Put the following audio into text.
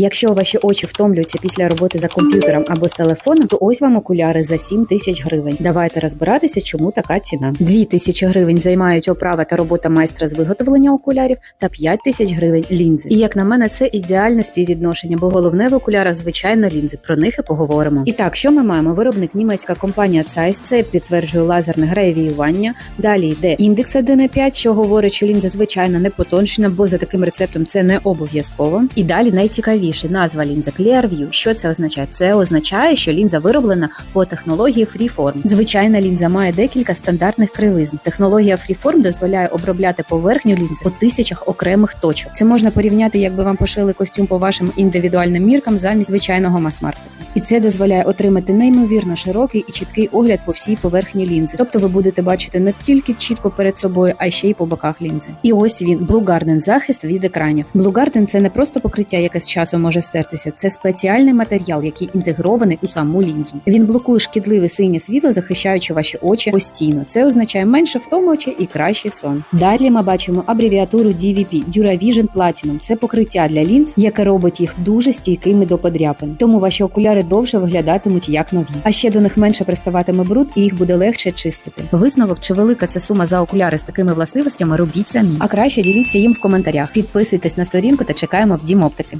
Якщо ваші очі втомлюються після роботи за комп'ютером або з телефоном, то ось вам окуляри за 7 тисяч гривень. Давайте розбиратися, чому така ціна. 2 тисячі гривень займають оправа та робота майстра з виготовлення окулярів, та 5 тисяч гривень лінзи. І як на мене, це ідеальне співвідношення, бо головне в окулярах звичайно лінзи. Про них і поговоримо. І так, що ми маємо? Виробник німецька компанія Zeiss, це підтверджує лазерне гравіювання. Далі йде індекс 1,5, що говорить, що лінза звичайно не потончена, бо за таким рецептом це не обов'язково. І далі найцікавіше назва лінза Clearview. Що це означає? Це означає, що лінза вироблена по технології Freeform. Звичайна лінза має декілька стандартних крилизм. Технологія Freeform дозволяє обробляти поверхню лінзи по тисячах окремих точок. Це можна порівняти, якби вам пошили костюм по вашим індивідуальним міркам замість звичайного мас-маркету. І це дозволяє отримати неймовірно широкий і чіткий огляд по всій поверхні лінзи. Тобто ви будете бачити не тільки чітко перед собою, а ще й по боках лінзи. І ось він Blue Garden захист від екранів. Blue Garden – це не просто покриття, яке з часом може стертися, це спеціальний матеріал, який інтегрований у саму лінзу. Він блокує шкідливе синє світло, захищаючи ваші очі постійно. Це означає менше втому очі і кращий сон. Далі ми бачимо абревіатуру DVP – DuraVision Platinum. Це покриття для лінз, яке робить їх дуже стійкими до подряпин. Тому ваші окуляри довше виглядатимуть як нові. А ще до них менше приставатиме бруд, і їх буде легше чистити. Висновок чи велика це сума за окуляри з такими властивостями робіть самі. А краще діліться їм в коментарях. Підписуйтесь на сторінку та чекаємо в Дім оптики.